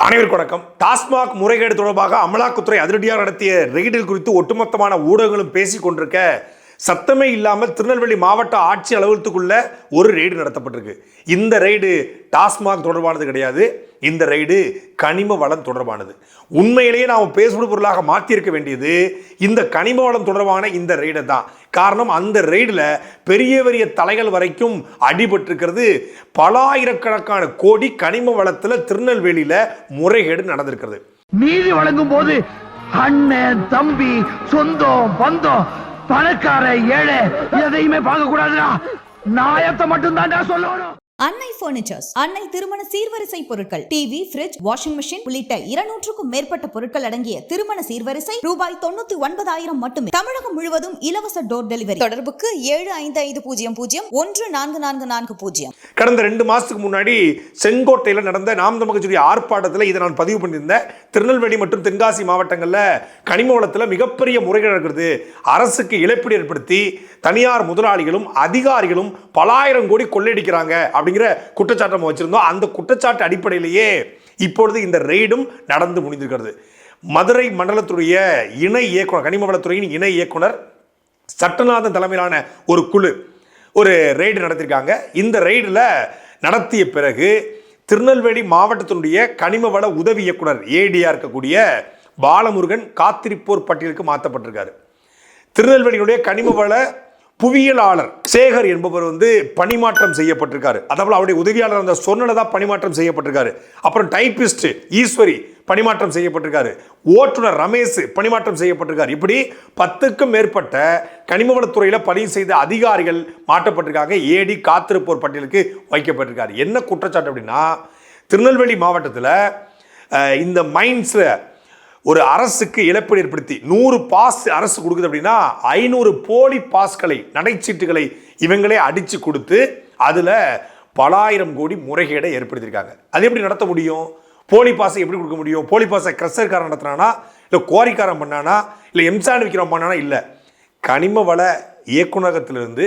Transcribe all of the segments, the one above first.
அனைவருக்கு வணக்கம். டாஸ்மாக் முறைகேடு தொடர்பாக அமலாக்கத்துறை அதிரடியாக நடத்திய ரெய்டில் குறித்து ஒட்டுமொத்தமான ஊடகங்களும் பேசிக் கொண்டிருக்க சத்தமே இல்லாமல் திருநெல்வேலி மாவட்ட ஆட்சி அலுவலகத்துக்குள்ள ஒரு ரெய்டு நடத்தப்பட்டிருக்கு. இந்த ரெய்டு டாஸ்மாக் தொடர்பானது கிடையாது. இந்த ரெய்டு கனிம வளம் தொடர்பானது. உண்மையிலேயே நாம் பேசுபடு பொருளாக மாற்றியிருக்க வேண்டியது இந்த கனிம வளம் தொடர்பான இந்த ரெய்டை தான். காரணம் அந்த ரெய்டில் பெரிய பெரிய தலைகள் வரைக்கும் அடிபட்டிருக்கிறது. பலாயிரக்கணக்கான கோடி கனிம வளத்தில் திருநெல்வேலியில் முறைகேடு நடந்திருக்கிறது. நீதி வழங்கும் போது அண்ணன் தம்பி சொந்தம் பந்தம் பணக்கார ஏழை எதையுமே பார்க்க கூடாதுடா நாயத்தை மட்டும் தான்டா சொல்லணும். அன்னை பர்னிச்சர்ஸ் அன்னை திருமண சீர்வரிசை பொருட்கள் டிவி பிரிட்ஜ் வாஷிங் மிஷின் உள்ளிட்ட இருநூற்றுக்கும் மேற்பட்ட பொருட்கள் அடங்கிய திருமண சீர்வரிசை ரூபாய் தொண்ணூத்தி ஒன்பதாயிரம் மட்டுமே. தமிழகம் முழுவதும் இலவச டோர் டெலிவரி தொடர்புக்கு ஏழு ஐந்து ஐந்து பூஜ்ஜியம் பூஜ்ஜியம் ஒன்று நான்கு நான்கு நான்கு பூஜ்ஜியம். கடந்த ரெண்டு மாசத்துக்கு முன்னாடி செங்கோட்டையில் நடந்த நாம் தமிழ் ஆர்ப்பாட்டத்தில் இதை நான் பதிவு பண்ணியிருந்தேன். திருநெல்வேலி மற்றும் தென்காசி மாவட்டங்களில் கனிம வளத்தில் மிகப்பெரிய முறைகள் நடக்கிறது. அரசுக்கு இழப்பீடு ஏற்படுத்தி தனியார் முதலாளிகளும் அதிகாரிகளும் பல ஆயிரம் கோடி கொள்ளையடிக்கிறாங்க. அப்படிங்கிற குற்றச்சாட்டை நம்ம வச்சுருந்தோம். அந்த குற்றச்சாட்டு அடிப்படையிலேயே இப்பொழுது இந்த ரெய்டும் நடந்து முடிந்திருக்கிறது. மதுரை மண்டலத்துடைய இணை இயக்குனர் கனிமவளத்துறையின் இணை இயக்குனர் சட்டநாதன் தலைமையிலான ஒரு குழு ஒரு ரெய்டு நடத்தியிருக்காங்க இந்த ரெய்டில் நடத்திய பிறகு திருநெல்வேலி மாவட்டத்தினுடைய கனிமவள உதவி இயக்குனர் ஏடியாக இருக்கக்கூடிய பாலமுருகன் காத்திருப்போர் பட்டியலுக்கு மாற்றப்பட்டிருக்காரு திருநெல்வேலியினுடைய கனிமவள புவியியலாளர் சேகர் என்பவர் வந்து பணிமாற்றம் செய்யப்பட்டிருக்காரு. அதாவது அவருடைய உதவியாளர் அந்த சொன்னலதா பணிமாற்றம் செய்யப்பட்டிருக்காரு. அப்புறம் டைப்பிஸ்ட் ஈஸ்வரி பணிமாற்றம் செய்யப்பட்டிருக்காரு. ஓட்டுநர் ரமேஷ் பணிமாற்றம் செய்யப்பட்டிருக்காரு. இப்படி பத்துக்கும் மேற்பட்ட கனிமவளத்துறையில் பணி செய்த அதிகாரிகள் மாற்றப்பட்டிருக்காங்க. ஏடி காத்திருப்போர் பட்டியலுக்கு வைக்கப்பட்டிருக்காரு. என்ன குற்றச்சாட்டு அப்படின்னா திருநெல்வேலி மாவட்டத்தில் இந்த மைன்ஸில் ஒரு அரசுக்கு இழப்பீடு ஏற்படுத்தி நூறு பாஸ் அரசு கொடுக்குது அப்படின்னா ஐநூறு போலி பாஸ்களை நடைச்சீட்டுகளை இவங்களே அடித்து கொடுத்து அதில் பலாயிரம் கோடி முறைகேடை ஏற்படுத்தியிருக்காங்க. அது எப்படி நடத்த முடியும்? போலி பாஸை எப்படி கொடுக்க முடியும்? போலி பாஸை கிரஷர்காரன் நடத்தினானா? இல்லை கோரிக்காரன் பண்ணானா? இல்லை எம்சான் விக்ரம் பண்ணானா? இல்லை. கனிம வள இயக்குநரகத்திலிருந்து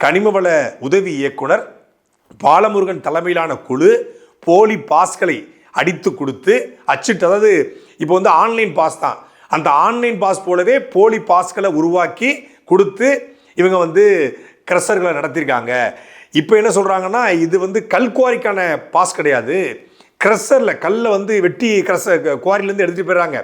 கனிம வள உதவி இயக்குனர் பாலமுருகன் தலைமையிலான குழு போலி பாஸ்களை அடித்து கொடுத்து அச்சிட்டு அதாவது இப்போ வந்து ஆன்லைன் பாஸ் தான். அந்த ஆன்லைன் பாஸ் போலவே போலி பாஸ்களை உருவாக்கி கொடுத்து இவங்க வந்து கிரஷர்களை நடத்தியிருக்காங்க இப்போ என்ன சொல்கிறாங்கன்னா இது வந்து கல் குவாரிக்கான பாஸ் கிடையாது. கிரஷரில் கல்லை வந்து வெட்டி கிரஷ குவாரிலேருந்து எடுத்துகிட்டு போயிடுறாங்க.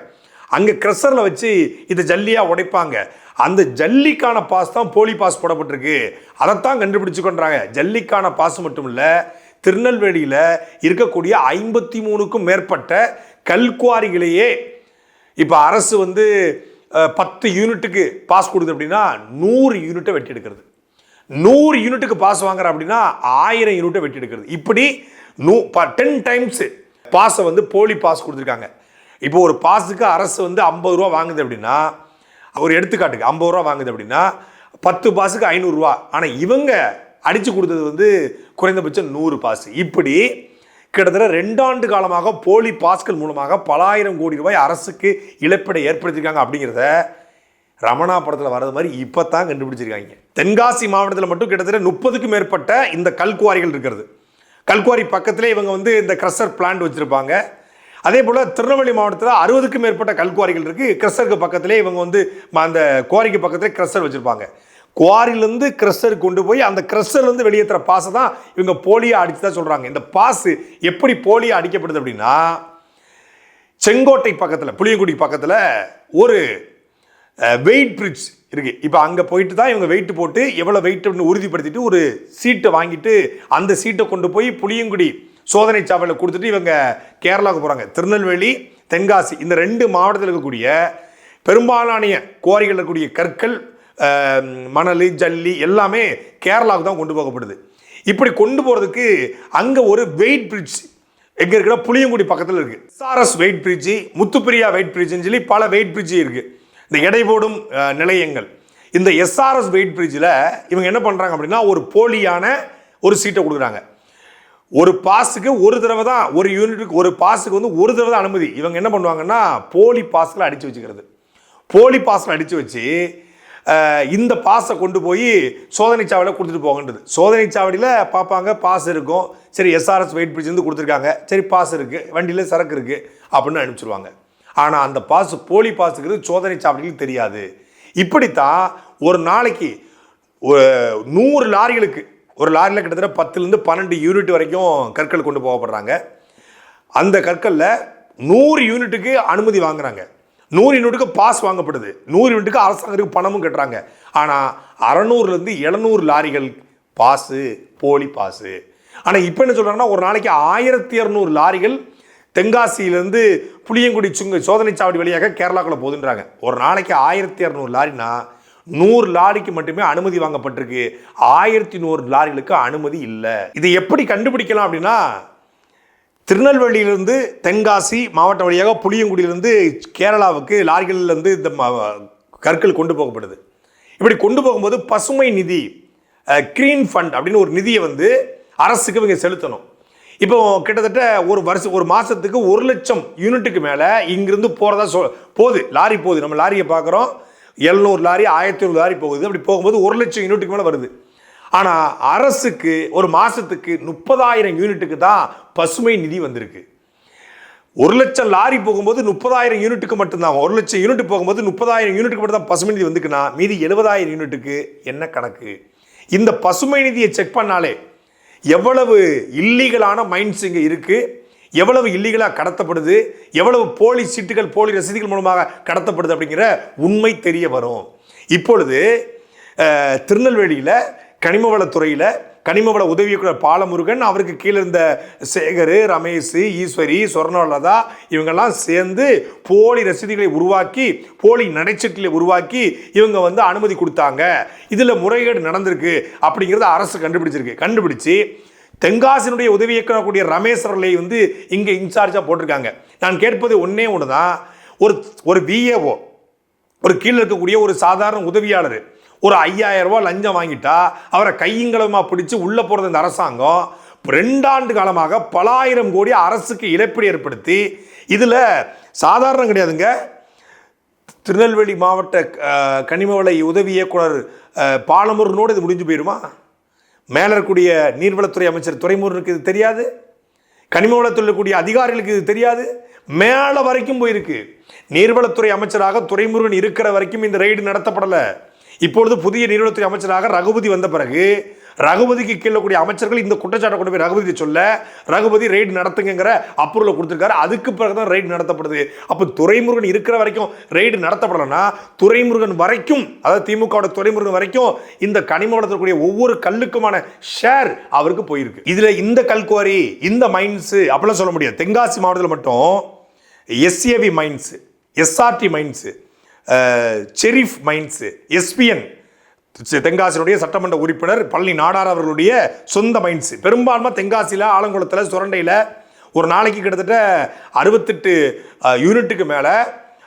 அங்கே கிரஷரில் வச்சு இதை ஜல்லியாக உடைப்பாங்க. அந்த ஜல்லிக்கான பாஸ் தான் போலி பாஸ் போடப்பட்டிருக்கு. அதைத்தான் கண்டுபிடிச்சு கொண்டாங்க ஜல்லிக்கான பாஸ் மட்டும் இல்லை திருநெல்வேலியில் இருக்கக்கூடிய ஐம்பத்தி மூணுக்கும் மேற்பட்ட கல்குவாரிகளையே இப்போ அரசு வந்து பத்து யூனிட்டுக்கு பாஸ் கொடுக்குது அப்படின்னா நூறு யூனிட்டை வெட்டி எடுக்கிறது. நூறு யூனிட்டுக்கு பாஸ் வாங்குற அப்படின்னா ஆயிரம் யூனிட்டை வெட்டி எடுக்கிறது. இப்படி நூ டென் டைம்ஸ் பாஸை வந்து போலி பாஸ் கொடுத்துருக்காங்க. இப்போ ஒரு பாஸுக்கு அரசு வந்து ஐம்பது ரூபா வாங்குது அப்படின்னா ஒரு எடுத்துக்காட்டுக்கு ஐம்பது ரூபா வாங்குது அப்படின்னா பத்து பாஸுக்கு ஐநூறுரூவா ஆனால் இவங்க அடித்து கொடுத்தது வந்து குறைந்தபட்சம் நூறு பாஸ். இப்படி கிட்டத்தட்ட ரெண்டாண்டு காலமாக போலி பாஸ்கள் மூலமாக பலாயிரம் கோடி ரூபாய் அரசுக்கு இழப்பீடை ஏற்படுத்தியிருக்காங்க அப்படிங்கிறத ரமணா படத்தில் வர்றது மாதிரி இப்போ தான் கண்டுபிடிச்சிருக்காங்க. தென்காசி மாவட்டத்தில் மட்டும் கிட்டத்தட்ட முப்பதுக்கும் மேற்பட்ட இந்த கல்குவாரிகள் இருக்கிறது. கல்குவாரி பக்கத்திலே இவங்க வந்து இந்த கிரஷர் பிளான்ட் வச்சுருப்பாங்க. அதே போல் திருநெல்வேலி மாவட்டத்தில் அறுபதுக்கும் மேற்பட்ட கல்குவாரிகள் இருக்குது கிரஷருக்கு பக்கத்திலே இவங்க வந்து ம- அந்த குவாரிக்கு பக்கத்திலே கிரஷர் வச்சுருப்பாங்க. குவாரிலேருந்து கிரஷர் கொண்டு போய் அந்த கிரஷர்லேருந்து வெளியேற்றுற பாஸை தான் இவங்க போலியாக அடித்து தான் சொல்கிறாங்க இந்த பாஸ் எப்படி போலியாக அடிக்கப்படுது அப்படின்னா செங்கோட்டை பக்கத்தில் புளியங்குடி பக்கத்தில் ஒரு வெயிட் பிரிட்ஜ் இருக்குது இப்போ அங்கே போயிட்டு தான் இவங்க வெயிட் போட்டு எவ்வளோ வெயிட்னு உறுதிப்படுத்திட்டு ஒரு சீட்டை வாங்கிட்டு அந்த சீட்டை கொண்டு போய் புளியங்குடி சோதனை சாவலில் கொடுத்துட்டு இவங்க கேரளாவுக்கு போகிறாங்க திருநெல்வேலி தென்காசி இந்த ரெண்டு மாவட்டத்தில் இருக்கக்கூடிய பெரும்பாலான குவாரிகள் இருக்கக்கூடிய கற்கள் மணல் ஜல்லி எல்லாமே கேரளாவுக்கு தான் கொண்டு போகப்படுது. இப்படி கொண்டு போகிறதுக்கு அங்கே ஒரு வெயிட் பிரிட்ஜ் எங்கே இருக்குன்னா புளியங்குடி பக்கத்தில் இருக்குது SRS weight bridge Muthupriya weight பிரிட்ஜ்னு சொல்லி பல வெயிட் பிரிட்ஜ் இருக்குது இந்த எடை போடும் நிலையங்கள். இந்த எஸ்ஆர்எஸ் வெயிட் பிரிட்ஜில் இவங்க என்ன பண்ணுறாங்க அப்படின்னா ஒரு போலியான ஒரு சீட்டை கொடுக்குறாங்க. ஒரு பாஸுக்கு ஒரு தடவை தான் ஒரு யூனிட்டுக்கு ஒரு பாஸுக்கு வந்து ஒரு தடவை தான் அனுமதி. இவங்க என்ன பண்ணுவாங்கன்னா போலி பாஸில் அடித்து வச்சுக்கிறது. போலி பாஸில் அடித்து வச்சு இந்த பாஸை கொண்டு போய் சோதனை சாவடியில் கொடுத்துட்டு போகன்றது சோதனை சாவடியில் பார்ப்பாங்க பாஸ் இருக்கும். சரி எஸ்ஆர்எஸ் வெயிட் பிரிட்ஜ் வந்து கொடுத்துருக்காங்க. சரி பாஸ் இருக்குது வண்டியில் சரக்கு இருக்குது அப்படின்னு அனுப்பிச்சிருவாங்க. ஆனால் அந்த பாஸ் போலி பாஸுங்கிறது சோதனை சாவடியில் தெரியாது. இப்படித்தான் ஒரு நாளைக்கு ஒரு நூறு லாரிகளுக்கு ஒரு லாரியில் கிட்டத்தட்ட பத்துலேருந்து பன்னெண்டு யூனிட் வரைக்கும் கற்கள் கொண்டு போகப்படுறாங்க. அந்த கற்களில் நூறு யூனிட்டுக்கு அனுமதி வாங்குறாங்க. நூறு யூனிட்டுக்கு பாஸ் வாங்கப்படுது. நூறு யூனிட்டுக்கு அரசாங்கத்துக்கு பணமும் கட்டுறாங்க. ஆனால் அறநூறுலேருந்து எழுநூறு லாரிகள் பாஸு போலி பாஸு. ஆனால் இப்போ என்ன சொல்கிறாங்கன்னா ஒரு நாளைக்கு ஆயிரத்தி இரநூறு லாரிகள் தென்காசியிலேருந்து புளியங்குடி சுங்க சோதனை சாவடி வழியாக கேரளாக்குள்ளே போகுதுன்றாங்க. ஒரு நாளைக்கு ஆயிரத்தி இரநூறு லாரினா நூறு லாரிக்கு மட்டுமே அனுமதி வாங்கப்பட்டிருக்கு. ஆயிரத்தி நூறு லாரிகளுக்கு அனுமதி இல்லை. இதை எப்படி கண்டுபிடிக்கலாம் அப்படின்னா திருநெல்வேலியிலிருந்து தென்காசி மாவட்டம் வழியாக புளியங்குடியிலிருந்து கேரளாவுக்கு லாரிகள்லேருந்து இந்த கற்கள் கொண்டு போகப்படுது. இப்படி கொண்டு போகும்போது பசுமை நிதி க்ரீன் ஃபண்ட் அப்படின்னு ஒரு நிதியை வந்து அரசுக்கு இவங்க செலுத்தணும். இப்போ கிட்டத்தட்ட ஒரு வருஷம் ஒரு மாதத்துக்கு ஒரு லட்சம் யூனிட்டுக்கு மேலே இங்கிருந்து போகிறதா சொ போகுது. லாரி போகுது. நம்ம லாரியை பார்க்குறோம். எழுநூறு லாரி ஆயிரத்தி ஐநூறு லாரி போகுது. அப்படி போகும்போது ஒரு லட்சம் யூனிட்டுக்கு மேலே வருது. ஆனால் அரசுக்கு ஒரு மாதத்துக்கு முப்பதாயிரம் யூனிட்டுக்கு தான் பசுமை நிதி வந்திருக்கு. ஒரு லட்சம் லாரி போகும்போது முப்பதாயிரம் யூனிட்டுக்கு மட்டும்தான். ஒரு லட்சம் யூனிட் போகும்போது முப்பதாயிரம் யூனிட்டுக்கு மட்டும் தான் பசுமை நிதி வந்துக்குன்னா மீதி எழுபதாயிரம் யூனிட்டுக்கு என்ன கணக்கு? இந்த பசுமை நிதியை செக் பண்ணாலே எவ்வளவு இல்லீகலான மைண்ட்ஸ் இங்கே இருக்குது எவ்வளவு இல்லீகலாக கடத்தப்படுது எவ்வளவு போலி சீட்டுகள் போலி ரசீதுகள் மூலமாக கடத்தப்படுது அப்படிங்கிற உண்மை தெரிய வரும். இப்பொழுது திருநெல்வேலியில் கனிமவளத்துறையில் கனிமவள உதவி இயக்குனர் பாலமுருகன் அவருக்கு கீழே இருந்த சேகர் ரமேஷ் ஈஸ்வரி சொர்ணலதா இவங்கெல்லாம் சேர்ந்து போலி ரசீதுகளை உருவாக்கி போலி நடைச்சீட்டுகளை உருவாக்கி இவங்க வந்து அனுமதி கொடுத்தாங்க. இதில் முறைகேடு நடந்திருக்கு அப்படிங்கிறத அரசு கண்டுபிடிச்சிருக்கு. கண்டுபிடிச்சு தென்காசினுடைய உதவி இயக்குனர் கூடிய ரமேஷ் அவர்களை வந்து இங்கே இன்சார்ஜாக போட்டிருக்காங்க. நான் கேட்பது ஒன்றே ஒன்று தான் ஒரு ஒரு பிஏஓ ஒரு கீழே இருக்கக்கூடிய ஒரு சாதாரண உதவியாளர் ஒரு ஐயாயிரம் ரூபா லஞ்சம் வாங்கிட்டா அவரை கையங்களமாக பிடிச்சி உள்ளே போகிறது இந்த அரசாங்கம். ரெண்டாண்டு காலமாக பல ஆயிரம் கோடி அரசுக்கு இழப்பீடு ஏற்படுத்தி இதில் சாதாரணம் கிடையாதுங்க. திருநெல்வேலி மாவட்ட கனிமவளை உதவி இயக்குனர் பாலமுருனோடு பாலமுருகனோடு இது முடிஞ்சு போயிடுமா மேலே இருக்கக்கூடிய நீர்வளத்துறை அமைச்சர் துறைமுருகனுக்கு இது தெரியாது. கனிமவளத்தில் இருக்கக்கூடிய அதிகாரிகளுக்கு இது தெரியாது. மேலே வரைக்கும் போயிருக்கு. நீர்வளத்துறை அமைச்சராக துறைமுருகன் இருக்கிற வரைக்கும் இந்த ரெய்டு நடத்தப்படலை. இப்பொழுது புதிய நீர்வளத்துறை அமைச்சராக ரகுபதி வந்த பிறகு ரகுபதிக்கு கீழே கூடிய அமைச்சர்கள் இந்த குற்றச்சாட்டை கொண்டு போய் ரகுபதி சொல்ல ரகுபதி ரெய்டு நடத்துங்கிற அப்ரூவல் கொடுத்துருக்காரு. அதுக்கு பிறகு தான் ரெய்டு நடத்தப்படுது. அப்போ துறைமுருகன் இருக்கிற வரைக்கும் ரெய்டு நடத்தப்படலைன்னா துறைமுருகன் வரைக்கும் அதாவது திமுகவோட துறைமுருகன் வரைக்கும் இந்த கனிமவளத்திற்குரிய ஒவ்வொரு கல்லுக்குமான ஷேர் அவருக்கு போயிருக்கு. இதில் இந்த கல்குவாரி இந்த மைன்ஸு அப்படிலாம் சொல்ல முடியாது. தென்காசி மாவட்டத்தில் மட்டும் எஸ்ஏவி மைன்ஸு எஸ்ஆர்டி மைன்ஸு செரிஃப் மைன்ஸு எஸ்பிஎன் தென்காசியினுடைய சட்டமன்ற உறுப்பினர் பழனி நாடார் அவர்களுடைய சொந்த மைன்ஸு பெரும்பான்மை தென்காசியில் ஆலங்குளத்தில் சுரண்டையில் ஒரு நாளைக்கு கிட்டத்தட்ட அறுபத்தெட்டு யூனிட்டுக்கு மேலே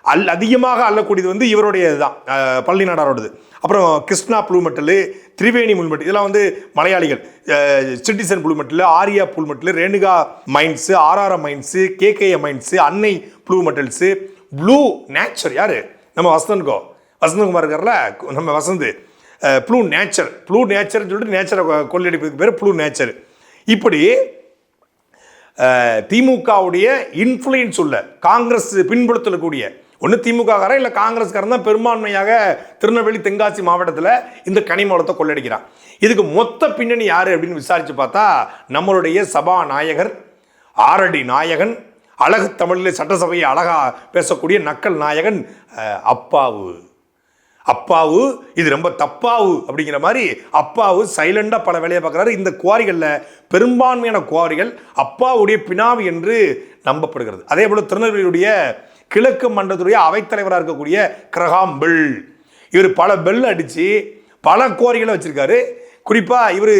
அல் அதிகமாக அள்ளக்கூடியது வந்து இவருடைய தான் பழனி நாடாரோடது. அப்புறம் கிருஷ்ணா புளுமெட்டல் திரிவேணி புளுமெட்டல் இதெல்லாம் வந்து மலையாளிகள் citizen blue metal Arya blue metal Renuka mines RRM mines KKA mines Annai blue metals blue nature யார்? நம்ம வசந்தன்கோ வசந்தகுமார் இருக்கார்ல நம்ம வசந்த். Blue nature. ப்ளூ நேச்சர்னு சொல்லிட்டு நேச்சரை கொள்ளையடிப்பதுக்கு பேர் ப்ளூ நேச்சர். இப்படி திமுகவுடைய இன்ஃப்ளூயன்ஸ் உள்ள காங்கிரஸ் பின்படுத்தக்கூடிய ஒன்று திமுககாரன் இல்லை காங்கிரஸ்காரன் தான் பெரும்பான்மையாக திருநெல்வேலி தென்காசி மாவட்டத்தில் இந்த கனிமூலத்தை கொள்ளடிக்கிறான் இதுக்கு மொத்த பின்னணி யார் அப்படின்னு விசாரித்து பார்த்தா நம்மளுடைய சபாநாயகர் ஆரடி நாயகன் அழகு தமிழில் சட்டசபையை அழகாக பேசக்கூடிய நக்கல் நாயகன் அப்பாவு. அப்பாவு இது ரொம்ப தப்பாவு அப்படிங்கிற மாதிரி அப்பாவு சைலண்டாக பல வேலையை பார்க்குறாரு. இந்த குவாரிகளில் பெரும்பான்மையான குவாரிகள் அப்பாவுடைய பினாவி என்று நம்பப்படுகிறது. அதே போல் திருநெல்வேலியுடைய கிழக்கு மன்றத்துடைய அவைத்தலைவராக இருக்கக்கூடிய கிரகாம் பெல். இவர் பல பெல் அடித்து பல குவாரிகளை வச்சிருக்காரு. குறிப்பாக இவர்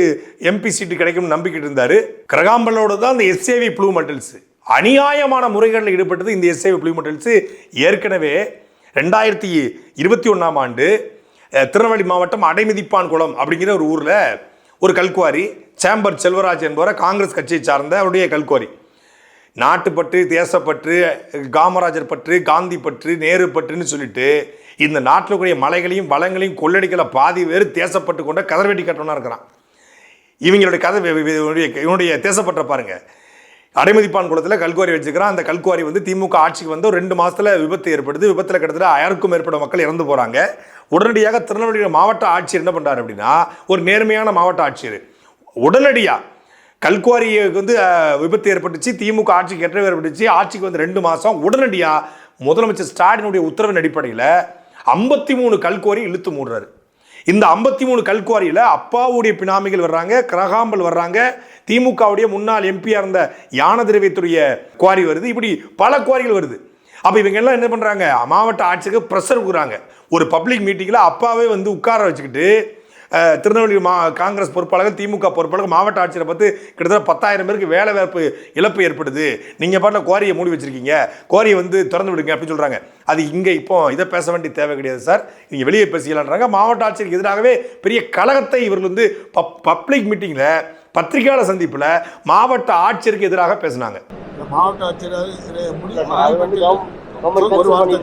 எம்பி சீட்டு கிடைக்கும்னு நம்பிக்கிட்டு இருந்தார். கிரகாம்பலோட தான் இந்த எஸ்ஏவி ப்ளூ மெட்டல்ஸு. அநியாயமான முறைகளில் ஈடுபட்டது இந்த எஸ்ஐ பிளிமெண்டல்ஸு ஏற்கனவே ரெண்டாயிரத்தி இருபத்தி ஒன்றாம் ஆண்டு திருநெல்வேலி மாவட்டம் அடைமிதிப்பான் குளம் அப்படிங்கிற ஒரு ஊரில் ஒரு கல்குவாரி சேம்பர் செல்வராஜ் என்பவரை காங்கிரஸ் கட்சியை சார்ந்த அவருடைய கல்குவாரி. நாட்டுப்பற்று தேசப்பற்று காமராஜர் பற்று காந்தி பற்று நேரு பற்றுன்னு சொல்லிட்டு இந்த நாட்டில் கூடிய மலைகளையும் வளங்களையும் கொள்ளடிக்கல பாதி பேர் தேசப்பட்டு கொண்ட கதர்வெட்டி கட்டணம் இருக்கிறான். இவங்களுடைய கதை இவனுடைய தேசப்பற்ற பாருங்கள் அடைமதிப்பான் குளத்தில் கல்குவாரி வச்சுக்கிறான் அந்த கல்குவாரி வந்து திமுக ஆட்சிக்கு வந்து ஒரு ரெண்டு மாதத்தில் விபத்து ஏற்படுது. விபத்தில் கிட்டத்தட்ட ஆயிரக்கும் மேற்பட்ட மக்கள் இறந்து போகிறாங்க உடனடியாக திருநெல்வேலியோட மாவட்ட ஆட்சியர் என்ன பண்றாரு அப்படின்னா ஒரு நேர்மையான மாவட்ட ஆட்சியர். உடனடியாக கல்குவாரிக்கு வந்து விபத்து ஏற்பட்டுச்சு. திமுக ஆட்சிக்கு எட்டவே ஏற்பட்டுச்சு. ஆட்சிக்கு வந்து ரெண்டு மாதம் உடனடியாக முதலமைச்சர் ஸ்டாலினுடைய உத்தரவின் அடிப்படையில் ஐம்பத்தி மூணு கல்குவாரி இழுத்து மூடுறாரு. இந்த ஐம்பத்தி மூணு கல்குவாரியில் அப்பாவுடைய பினாமிகள் வர்றாங்க கிரகாம்பல் வர்றாங்க திமுகவுடைய முன்னாள் எம்பியாக இருந்த யான திரவியத்துடைய குவாரி வருது. இப்படி பல குவாரிகள் வருது. அப்போ இவங்க எல்லாம் என்ன பண்ணுறாங்க மாவட்ட ஆட்சிக்கு ப்ரெஷர் கொடுக்குறாங்க. ஒரு பப்ளிக் மீட்டிங்கில் அப்பாவே வந்து உட்கார வச்சுக்கிட்டு திருநெல்வேலி மா காங்கிரஸ் பொறுப்பாளர்கள் திமுக பொறுப்பாளர்கள் மாவட்ட ஆட்சியரை பார்த்து கிட்டத்தட்ட பத்தாயிரம் பேருக்கு வேலை வாய்ப்பு இழப்பு ஏற்படுது. நீங்கள் பாட்டில் கோரியை மூடி வச்சுருக்கீங்க. கோரியை வந்து திறந்து விடுங்க அப்படின்னு சொல்கிறாங்க அது இங்கே இப்போ இதை பேச வேண்டிய தேவை கிடையாது சார். நீங்கள் வெளியே பேசிக்கலான்றாங்க. மாவட்ட ஆட்சியருக்கு எதிராகவே பெரிய கழகத்தை இவர்கள் வந்து பப் பப்ளிக் மீட்டிங்கில் பத்திரிகையாளர் சந்திப்பில் மாவட்ட ஆட்சியருக்கு எதிராக பேசினாங்க. இந்த மாவட்ட ஆட்சியர் இது முடிவு அது வந்து கவர்மெண்ட் ஒரு வார்த்தை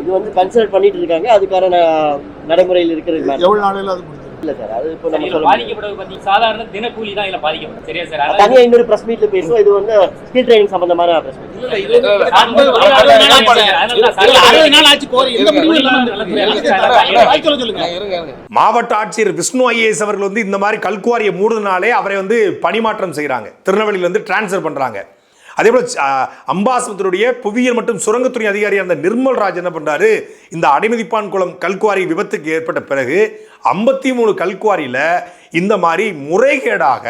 இது வந்து கன்சிடர் பண்ணிட்டு இருக்காங்க அதுக்கான நடைமுறையில் இருக்கிறது எவ்வளவு நாளையில அது இல்ல சார். அது இப்போ நம்ம. பாதிக்கப்படுவது பாத்தீங்க சாதாரண தினக்கூலி தான் இதுல பாதிக்கப்படும். சரியா சார்? அதாவது தனியா இன்னொரு பிரஸ் மீட்ல பேசுவோம். இது வந்து ஸ்கில் ட்ரைனிங் சம்பந்தமான பிரஸ் மீட் மாவட்ட ஆட்சியர் விஷ்ணு ஐஏஎஸ் அவர்கள் வந்து இந்த மாதிரி கல்குவாரியை மூடுனாலே அவரை வந்து பணிமாற்றம் செய்கிறாங்க திருநெல்வேலியில வந்து டிரான்ஸ்ஃபர் பண்றாங்க. அதே போல் அஹ், அம்பாசமுத்தினுடைய புவியியல் மற்றும் சுரங்கத்துறை அதிகாரியாக இருந்த நிர்மல் ராஜ் என்ன பண்ணுறாரு இந்த அடிமதிப்பான் குளம் கல்குவாரி விபத்துக்கு ஏற்பட்ட பிறகு ஐம்பத்தி மூணு கல்குவாரியில் இந்த மாதிரி முறைகேடாக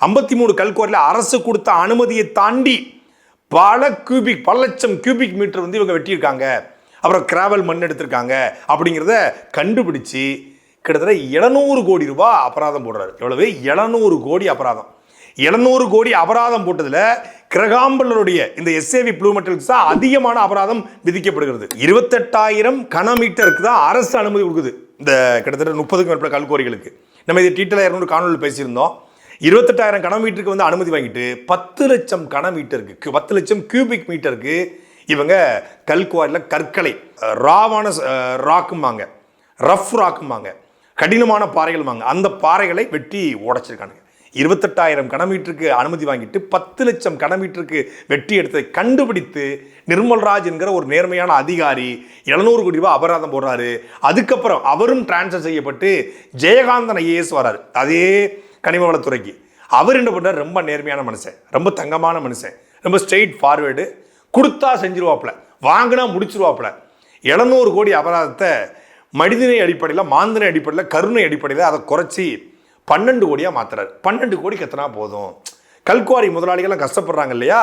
ஐம்பத்தி மூணு கல்குவாரியில் அரசு கொடுத்த அனுமதியை தாண்டி பல கியூபிக் பல லட்சம் கியூபிக் மீட்டர் வந்து இவங்க வெட்டியிருக்காங்க. அப்புறம் கிராவல் மண் எடுத்திருக்காங்க அப்படிங்கிறத கண்டுபிடிச்சு கிட்டத்தட்ட எழுநூறு கோடி ரூபாய் அபராதம் போடுறாரு. எவ்வளவு? எழுநூறு கோடி அபராதம். எழுநூறு கோடி அபராதம் போட்டதில் கிரகாம்பலருடைய இந்த எஸ்ஏவி ப்ளூ மெட்டல்ஸ் தான் அதிகமான அபராதம் விதிக்கப்படுகிறது. இருபத்தெட்டாயிரம் கனமீட்டருக்கு தான் அரசு அனுமதி கொடுக்குது. இந்த கிட்டத்தட்ட முப்பதுக்கும் மேற்பட்ட கல்கோரிகளுக்கு நம்ம இது டீட்டெயில் இரநூறு காணொலியில் பேசியிருந்தோம். இருபத்தெட்டாயிரம் கனமீட்டருக்கு வந்து அனுமதி வாங்கிட்டு பத்து லட்சம் கனமீட்டருக்கு பத்து லட்சம் கியூபிக் மீட்டருக்கு இவங்க கல்குவாரியில் கற்களை ராவான அஹ், ராக்கும்பாங்க. ரஃப் ராக்கும்பாங்க கடினமான பாறைகள்மாங்க அந்த பாறைகளை வெட்டி உடைச்சிருக்கானுங்க. இருபத்தெட்டாயிரம் கனமீட்டருக்கு அனுமதி வாங்கிட்டு பத்து லட்சம் கனமீட்டருக்கு வெற்றி எடுத்ததை கண்டுபிடித்து நிர்மல்ராஜ் என்கிற ஒரு நேர்மையான அதிகாரி எழுநூறு கோடி ரூபாய் அபராதம் போடுறாரு. அதுக்கப்புறம் அவரும் டிரான்ஸ்ஃபர் செய்யப்பட்டு ஜெயகாந்தன் ஐஏஎஸ் வராரு. அதே கனிமவளத்துறைக்கு. அவர் என்ன பண்ணார் ரொம்ப நேர்மையான மனுஷன். ரொம்ப தங்கமான மனுஷன். ரொம்ப ஸ்ட்ரெயிட் ஃபார்வேர்டு கொடுத்தா செஞ்சிருவாப்புல. வாங்கினா முடிச்சிருவாப்புல. எழுநூறு கோடி அபராதத்தை மனிதனை அடிப்படையில் மாந்தனை அடிப்படையில் கருணை அடிப்படையில் அதை குறைச்சி பன்னெண்டு கோடியாக மாற்றுறாரு பன்னெண்டு கோடிக்கு எத்தனா போதும்? கல்குவாரி முதலாளிகள்லாம் கஷ்டப்படுறாங்க இல்லையா?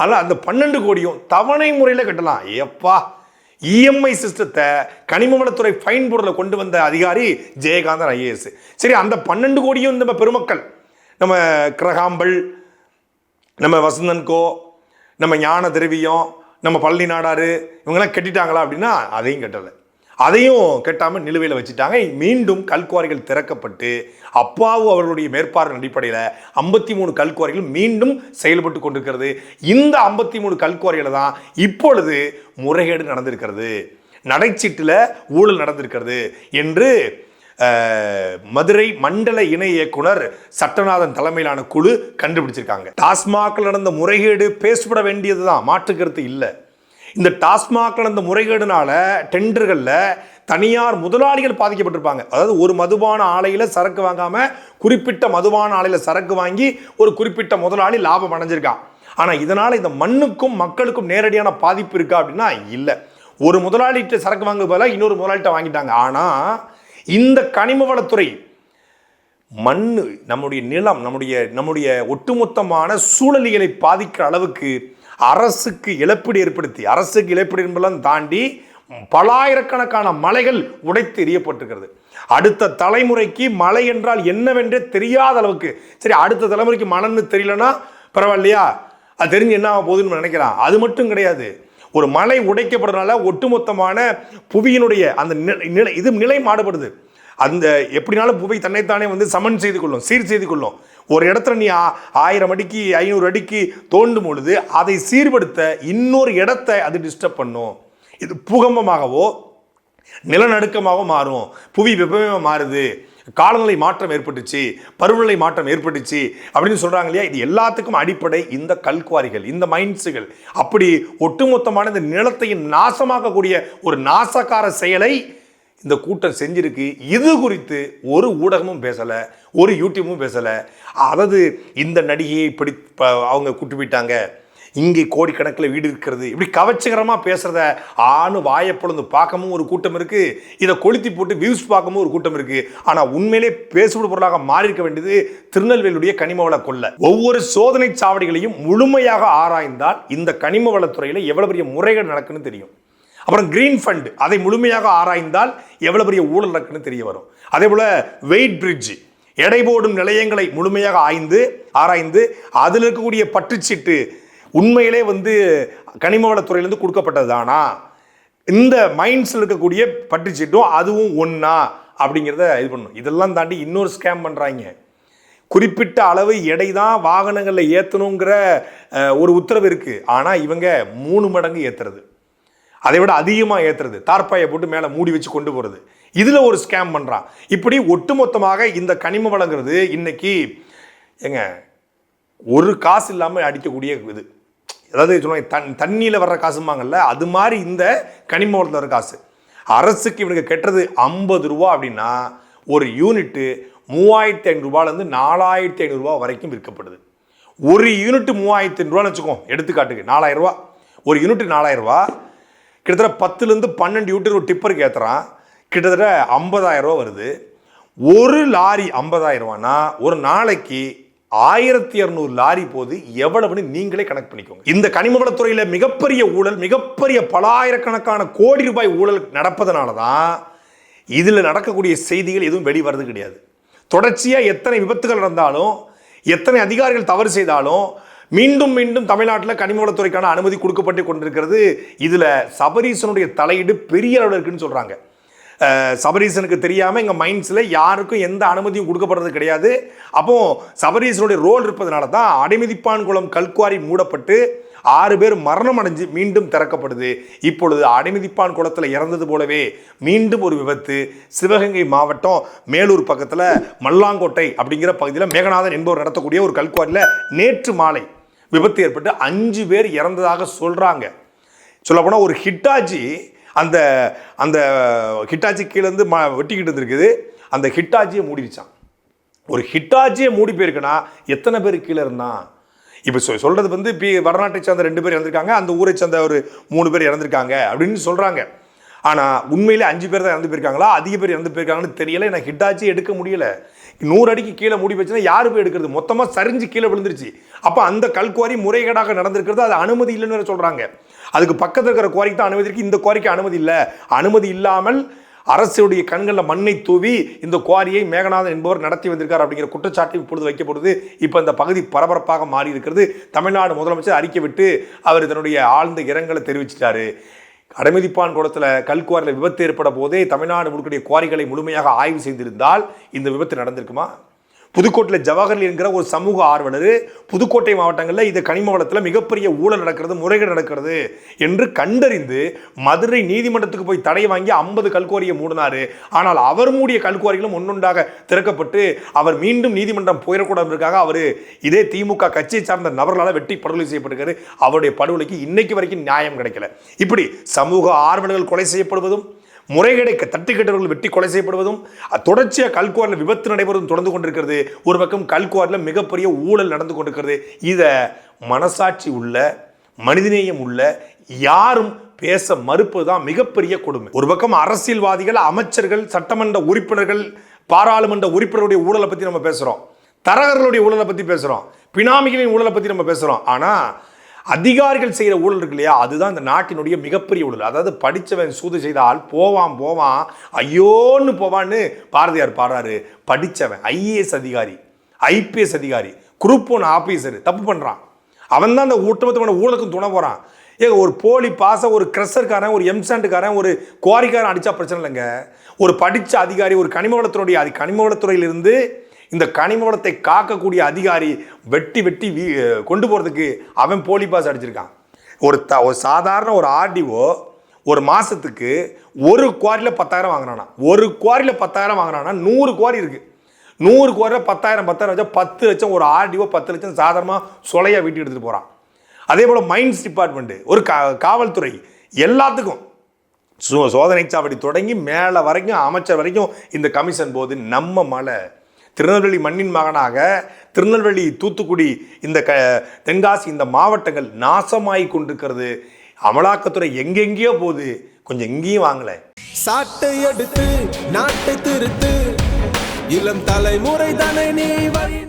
அதனால் அந்த பன்னெண்டு கோடியும் தவணை முறையில் கட்டலாம். ஏப்பா இஎம்ஐ சிஸ்டத்தை கனிமவளத்துறை ஃபைன் போர்டில் கொண்டு வந்த அதிகாரி ஜெயகாந்தன் ஐஏஎஸ் சரி அந்த பன்னெண்டு கோடியும் நம்ம பெருமக்கள் நம்ம கிரகாம்பல் நம்ம வசந்தன்கோ நம்ம ஞான திரவியம் நம்ம பழனி நாடாரு இவங்கெல்லாம் கட்டிட்டாங்களா அப்படின்னா அதையும் கட்டலை. அதையும் கெட்டாமல் நிலுவையில் வச்சுட்டாங்க. மீண்டும் கல்குவாரிகள் திறக்கப்பட்டு அப்பாவு அவர்களுடைய மேற்பார்வை அடிப்படையில் ஐம்பத்தி மூணு கல்குவாரிகள் மீண்டும் செயல்பட்டு கொண்டிருக்கிறது. இந்த ஐம்பத்தி மூணு கல்குவாரிகளை தான் இப்பொழுது முறைகேடு நடந்திருக்கிறது. நடைச்சீட்டில் ஊழல் நடந்திருக்கிறது என்று மதுரை மண்டல இணை இயக்குனர் சட்டநாதன் தலைமையிலான குழு கண்டுபிடிச்சிருக்காங்க. டாஸ்மாகில் நடந்த முறைகேடு பேசப்பட வேண்டியதுதான். மாற்று கருத்து இல்லை. இந்த டாஸ்மாக் நடந்த முறைகேடுனால டெண்டர்களில் தனியார் முதலாளிகள் பாதிக்கப்பட்டிருப்பாங்க. அதாவது ஒரு மதுபான ஆலையில் சரக்கு வாங்காம குறிப்பிட்ட மதுபான ஆலையில் சரக்கு வாங்கி ஒரு குறிப்பிட்ட முதலாளி லாபம் அடைஞ்சிருக்கான் ஆனால் இதனால் இந்த மண்ணுக்கும் மக்களுக்கும் நேரடியான பாதிப்பு இருக்கா அப்படின்னா இல்லை. ஒரு முதலாளிகிட்ட சரக்கு வாங்க பதிலாக இன்னொரு முதலாளிகிட்ட வாங்கிட்டாங்க. ஆனால் இந்த கனிம வளத்துறை மண் நம்முடைய நிலம் நம்முடைய நம்முடைய ஒட்டுமொத்தமான சூழலிகளை பாதிக்கிற அளவுக்கு அரசுக்கு இழப்பீடு ஏற்படுத்தி அரசுக்கு இழப்பீடு என்பதெல்லாம் தாண்டி பலாயிரக்கணக்கான மலைகள் உடைத்து எறியப்பட்டிருக்கிறது. அடுத்த தலைமுறைக்கு மலை என்றால் என்னவென்றே தெரியாத அளவுக்கு. சரி அடுத்த தலைமுறைக்கு மலைன்னு தெரியலனா பரவாயில்லையா? அது தெரிஞ்சு என்ன ஆக போகுதுன்னு நினைக்கிறான் அது மட்டும் கிடையாது. ஒரு மலை உடைக்கப்படுறதுனால ஒட்டுமொத்தமான புவியினுடைய அந்த நிலை இது நிலை மாறுபடுது. அந்த எப்படினாலும் புவி தன்னைத்தானே வந்து சமன் செய்து கொள்ளும் சீர் செய்து கொள்ளும். ஒரு இடத்துல நீ ஆ- ஆயிரம் அடிக்கு ஐநூறு அடிக்கு தோண்டும் பொழுது அதை சீர்படுத்த இன்னொரு இடத்தை அது டிஸ்டர்ப் பண்ணும். இது பூகம்பமாகவோ நிலநடுக்கமாகவோ மாறும். புவி வெப்பமாக மாறுது. காலநிலை மாற்றம் ஏற்பட்டுச்சு. பருவநிலை மாற்றம் ஏற்பட்டுச்சு அப்படின்னு சொல்கிறாங்க இல்லையா? இது எல்லாத்துக்கும் அடிப்படை இந்த கல்குவாரிகள் இந்த மைண்ட்ஸுகள் அப்படி ஒட்டுமொத்தமான இந்த நிலத்தையும் நாசமாக்கக்கூடிய ஒரு நாசக்கார செயலை இந்த கூட்டம் செஞ்சிருக்கு. இது குறித்து ஒரு ஊடகமும் பேசலை. ஒரு யூடியூபும் பேசலை. அதாவது இந்த நடிகையை இப்படி அவங்க கூட்டு போயிட்டாங்க இங்கே கோடிக்கணக்கில் வீடு இருக்கிறது. இப்படி கவர்ச்சிகரமாக பேசுகிறத ஆணு வாயப்பொழுந்து பார்க்கவும் ஒரு கூட்டம் இருக்குது இதை கொளுத்தி போட்டு வியூஸ் பார்க்கவும் ஒரு கூட்டம் இருக்குது ஆனால் உண்மையிலே பேசுபடு பொருளாக மாறியிருக்க வேண்டியது திருநெல்வேலியுடைய கனிம வள கொள்ளை. ஒவ்வொரு சோதனை சாவடிகளையும் முழுமையாக ஆராய்ந்தால் இந்த கனிம வளத்துறையில் எவ்வளோ பெரிய முறைகள் நடக்குன்னு தெரியும். அப்புறம் கிரீன் ஃபண்டு அதை முழுமையாக ஆராய்ந்தால் எவ்வளோ பெரிய ஊழல் நடக்குன்னு தெரிய வரும். அதே போல் வெயிட் பிரிட்ஜ் எடை போடும் நிலையங்களை முழுமையாக ஆய்ந்து ஆராய்ந்து அதில் இருக்கக்கூடிய பற்றுச்சீட்டு உண்மையிலே வந்து கனிம வளத்துறையிலேருந்து கொடுக்கப்பட்டதுதானா? இந்த மைண்ட்ஸில் இருக்கக்கூடிய பற்றுச்சீட்டும் அதுவும் ஒன்றா அப்படிங்கிறத இது பண்ணணும் இதெல்லாம் தாண்டி இன்னொரு ஸ்கேம் பண்ணுறாங்க குறிப்பிட்ட அளவு எடை தான் வாகனங்களில் ஏற்றணுங்கிற ஒரு உத்தரவு இருக்குது ஆனால் இவங்க மூணு மடங்கு ஏற்றுறது அதை விட அதிகமாக ஏற்றுறது தார்ப்பாயை போட்டு மேலே மூடி வச்சு கொண்டு போகிறது இதில் ஒரு ஸ்கேம் பண்ணுறான் இப்படி ஒட்டுமொத்தமாக இந்த கனிம வளங்கிறது இன்னைக்கு ஏங்க ஒரு காசு இல்லாமல் அடிக்கக்கூடிய இது. அதாவது சொல்லுவாங்க தன் தண்ணியில் வர்ற காசுமாங்கல்ல அது மாதிரி இந்த கனிம வளத்தில் வர காசு. அரசுக்கு இவனுக்கு கெட்டது ஐம்பது ரூபா அப்படின்னா ஒரு யூனிட்டு மூவாயிரத்தி ஐநூறுரூவாலேருந்து நாலாயிரத்தி ஐநூறுரூவா வரைக்கும் விற்கப்படுது. ஒரு யூனிட் மூவாயிரத்தி ஐநூறுரூவான்னு வச்சுக்கோ எடுத்துக்காட்டுக்கு நாலாயிரரூவா ஒரு யூனிட் நாலாயிரரூவா கிட்டத்தட்ட பத்துலேருந்து பன்னெண்டு யூனிட் ஒரு டிப்பருக்கு ஏற்றுறான் கிட்டத்தட்ட ஐம்பதாயிரம் ரூபா வருது. ஒரு லாரி ஐம்பதாயிரம் ரூபானா ஒரு நாளைக்கு ஆயிரத்தி இரநூறு லாரி போது எவ்வளவுன்னு நீங்களே கணக்கு பண்ணிக்கோங்க. இந்த கனிமவளத்துறையில் மிகப்பெரிய ஊழல் மிகப்பெரிய பலாயிரக்கணக்கான கோடி ரூபாய் ஊழல் நடப்பதனால தான் இதில் நடக்கக்கூடிய செய்திகள் எதுவும் வெளிவரது கிடையாது. தொடர்ச்சியாக எத்தனை விபத்துகள் நடந்தாலும் எத்தனை அதிகாரிகள் தவறு செய்தாலும் மீண்டும் மீண்டும் தமிழ்நாட்டில் கனிமவளத்துறைக்கான அனுமதி கொடுக்கப்பட்டு கொண்டிருக்கிறது. இதில் சபரீசனுடைய தலையீடு பெரிய அளவில் இருக்குன்னு சொல்கிறாங்க சபரீசனுக்கு தெரியாமல் எங்கள் மைண்ட்ஸில் யாருக்கும் எந்த அனுமதியும் கொடுக்கப்படுறது கிடையாது. அப்போ சபரீசனுடைய ரோல் இருப்பதனால தான் அடிமதிப்பான் குளம் கல்குவாரி மூடப்பட்டு ஆறு பேர் மரணம் அடைஞ்சு மீண்டும் திறக்கப்படுது. இப்பொழுது அடிமதிப்பான் குளத்தில் இறந்தது போலவே மீண்டும் ஒரு விபத்து. சிவகங்கை மாவட்டம் மேலூர் பக்கத்தில் மல்லாங்கோட்டை அப்படிங்கிற பகுதியில் மேகநாதன் என்பவர் நடத்தக்கூடிய ஒரு கல்குவாரியில் நேற்று மாலை விபத்து ஏற்பட்டு அஞ்சு பேர் இறந்ததாக சொல்கிறாங்க சொல்லப்போனால் ஒரு ஹிட்டாஜி அந்த அந்த ஹிட்டாச்சி கீழேருந்து ம வெட்டிக்கிட்டு இருந்திருக்குது. அந்த ஹிட்டாச்சியை மூடிடுச்சான் ஒரு ஹிட்டாச்சியை மூடி போயிருக்குன்னா எத்தனை பேர் கீழே இருந்தான்? இப்போ சொ சொல்கிறது வந்து பி வடநாட்டை சேர்ந்த ரெண்டு பேர் இறந்துருக்காங்க. அந்த ஊரை சேர்ந்த ஒரு மூணு பேர் இறந்துருக்காங்க அப்படின்னு சொல்கிறாங்க ஆனால் உண்மையிலே அஞ்சு பேர் தான் இறந்து போயிருக்காங்களா? அதிக பேர் இறந்து போயிருக்காங்கன்னு தெரியல. எனக்கு ஹிட்டாச்சி எடுக்க முடியல. நூறு அடிக்கு கீழே மூடி வச்சுன்னா யார் போய் எடுக்கிறது? மொத்தமாக சரிஞ்சு கீழே விழுந்துருச்சு. அப்போ அந்த கல்குவாரி முறைகேடாக நடந்திருக்கிறது அது அனுமதி இல்லைன்னு வேறு சொல்கிறாங்க அதுக்கு பக்கத்தில் இருக்கிற குவாரிக்கு தான் அனுமதி இருக்கு. இந்த குவாரிக்கு அனுமதி இல்லை. அனுமதி இல்லாமல் அரசுடைய கண்களில் மண்ணை தூவி இந்த குவாரியை மேகநாதன் என்பவர் நடத்தி வந்திருக்கார் அப்படிங்கிற குற்றச்சாட்டு இப்பொழுது வைக்கப்படுது. இப்போ இந்த பகுதி பரபரப்பாக மாறி இருக்கிறது. தமிழ்நாடு முதலமைச்சர் அறிக்கை விட்டு அவர் தன்னுடைய ஆழ்ந்த இரங்கலை தெரிவிச்சிட்டாரு. அடமதிப்பான் குளத்தில் கல்குவாரியில் விபத்து ஏற்பட போதே தமிழ்நாடு முழுக்கடைய குவாரிகளை முழுமையாக ஆய்வு செய்திருந்தால் இந்த விபத்து நடந்திருக்குமா? புதுக்கோட்டையில் ஜவஹர்லி என்கிற ஒரு சமூக ஆர்வலர் புதுக்கோட்டை மாவட்டங்களில் இது கனிம வளத்தில் மிகப்பெரிய ஊழல் நடக்கிறது முறைகேடு நடக்கிறது என்று கண்டறிந்து மதுரை நீதிமன்றத்துக்கு போய் தடை வாங்கி ஐம்பது கல்குவாரியை மூடினார். ஆனால் அவர் மூடிய கல்குவாரிகளும் ஒன்றுண்டாக திறக்கப்பட்டு அவர் மீண்டும் நீதிமன்றம் போயிடக்கூடாதுக்காக அவர் இதே திமுக கட்சியை சார்ந்த நபர்களால் வெட்டி படுகொலை செய்யப்பட்டிருக்காரு. அவருடைய படுகொலைக்கு இன்னைக்கு வரைக்கும் நியாயம் கிடைக்கல. இப்படி சமூக ஆர்வலர்கள் கொலை செய்யப்படுவதும் முறைகேடை தட்டுக்கட்டவர்கள் வெட்டி கொலை செய்யப்படுவதும் தொடர்ச்சியாக கல்குவாரில் விபத்து நடைபெறுவதும் தொடர்ந்து கொண்டிருக்கிறது. ஒரு பக்கம் கல்குவாரில் மிகப்பெரிய ஊழல் நடந்து கொண்டிருக்கிறது. இதை மனசாட்சி உள்ள மனிதநேயம் உள்ள யாரும் பேச மறுப்பது தான் மிகப்பெரிய கொடுமை. ஒரு பக்கம் அரசியல்வாதிகள் அமைச்சர்கள் சட்டமன்ற உறுப்பினர்கள் பாராளுமன்ற உறுப்பினருடைய ஊழலை பற்றி நம்ம பேசுகிறோம் தரகர்களுடைய ஊழலை பற்றி பேசுகிறோம் பினாமிகளின் ஊழலை பற்றி நம்ம பேசுகிறோம் ஆனால் அதிகாரிகள் செய்கிற ஊழல் இருக்கு இல்லையா? அதுதான் இந்த நாட்டினுடைய மிகப்பெரிய ஊழல். அதாவது படித்தவன் சூது செய்தால் போவான் போவான். ஐயோன்னு போவான்னு பாரதியார் பாடுறாரு. படித்தவன் ஐஏஎஸ் அதிகாரி ஐபிஎஸ் அதிகாரி குரூப் ஒன் ஆஃபீஸர் தப்பு பண்ணுறான் அவன் தான் அந்த ஒட்டுமொத்தமான ஊழலுக்கும் துணை போகிறான் ஏங்க ஒரு போலி பாச ஒரு கிரஷர்காரன் ஒரு எம்சாண்டுக்காரன் ஒரு குவாரிக்காரன் அடித்தா பிரச்சனை இல்லைங்க. ஒரு படித்த அதிகாரி ஒரு கனிம வளத்துறையுடைய அது கனிம வளத்துறையிலிருந்து இந்த கனிமவளத்தை காக்கக்கூடிய அதிகாரி வெட்டி வெட்டி வீ கொண்டு போகிறதுக்கு அவன் போலி பாஸ் அடிச்சிருக்கான். ஒரு த ஒரு சாதாரண ஒரு ஆர்டிஓ ஒரு மாதத்துக்கு ஒரு குவாரியில் பத்தாயிரம் வாங்குறானா. ஒரு குவாரியில் பத்தாயிரம் வாங்குறானா. நூறு குவாரி இருக்குது நூறு குவாரியில் பத்தாயிரம் பத்தாயிரம் வச்சா பத்து லட்சம் ஒரு ஆர்டிஓ பத்து லட்சம் சாதாரணமாக சொலையாக வீட்டு எடுத்துகிட்டு போகிறான் அதே போல் மைன்ஸ் டிபார்ட்மெண்ட்டு ஒரு கா காவல்துறை எல்லாத்துக்கும் சோ சோதனை சாவடி தொடங்கி மேலே வரைக்கும் அமைச்சர் வரைக்கும் இந்த கமிஷன் போது நம்ம மலை திருநெல்வேலி மண்ணின் மகனாக திருநெல்வேலி தூத்துக்குடி இந்த க தென்காசி இந்த மாவட்டங்கள் நாசமாகி கொண்டிருக்கிறது. அமலாக்கத்துறை எங்கெங்கேயோ போகுது. கொஞ்சம் எங்கேயும் வாங்கலை. சாட்டை எடுத்து நாட்டை திருத்து. இளம் தலைமுறை தானே நீ